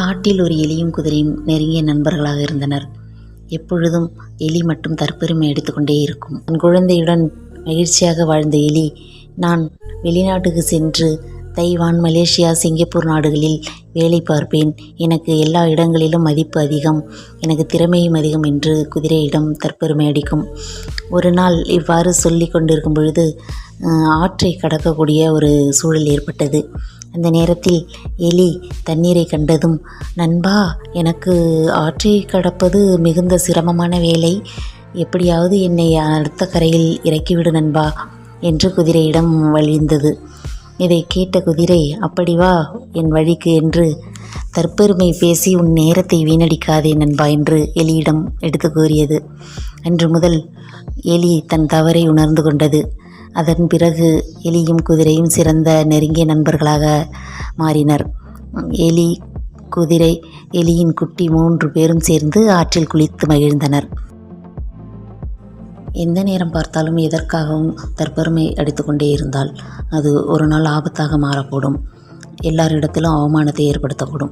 காட்டில் ஒரு எலியும் குதிரையும் நெருங்கிய நண்பர்களாக இருந்தனர். எப்பொழுதும் எலி மட்டும் தற்பெருமை அடித்துக்கொண்டே இருக்கும். என் குழந்தையுடன் மகிழ்ச்சியாக வாழ்ந்த எலி நான் வெளிநாட்டுக்கு சென்று தைவான் மலேசியா சிங்கப்பூர் நாடுகளில் வேலை பார்ப்பேன். எனக்கு எல்லா இடங்களிலும் மதிப்பு அதிகம். எனக்கு திறமையும் அதிகம் என்று குதிரையிடம் தற்பெருமை அடிக்கும். ஒரு நாள் இவ்வாறு சொல்லி கொண்டிருக்கும் பொழுது ஆற்றை கடக்கக்கூடிய ஒரு சூழல் ஏற்பட்டது. அந்த நேரத்தில் எலி தண்ணீரை கண்டதும் நண்பா எனக்கு ஆற்றை கடப்பது மிகுந்த சிரமமான வேலை. எப்படியாவது என்னை அடுத்த கரையில் இறக்கிவிடு நண்பா என்று குதிரையிடம் வழிந்தது. இதை கேட்ட குதிரை அப்படி வா என் வழிக்கு என்று தற்பெருமை பேசி உன் நேரத்தை வீணடிக்காதே நண்பா என்று எலியிடம் எடுத்து கூறியது. அன்று முதல் எலி தன் தவறை உணர்ந்து கொண்டது. அதன் பிறகு எலியும் குதிரையும் சிறந்த நெருங்கிய நண்பர்களாக மாறினர். எலி குதிரை எலியின் குட்டி மூன்று பேரும் சேர்ந்து ஆற்றில் குளித்து மகிழ்ந்தனர். எந்த நேரம் பார்த்தாலும் எதற்காகவும் தற்பெருமை அடித்துக்கொண்டே இருந்தால் அது ஒரு நாள் ஆபத்தாக மாறக்கூடும். எல்லாரிடத்திலும் அவமானத்தை ஏற்படுத்தக்கூடும்.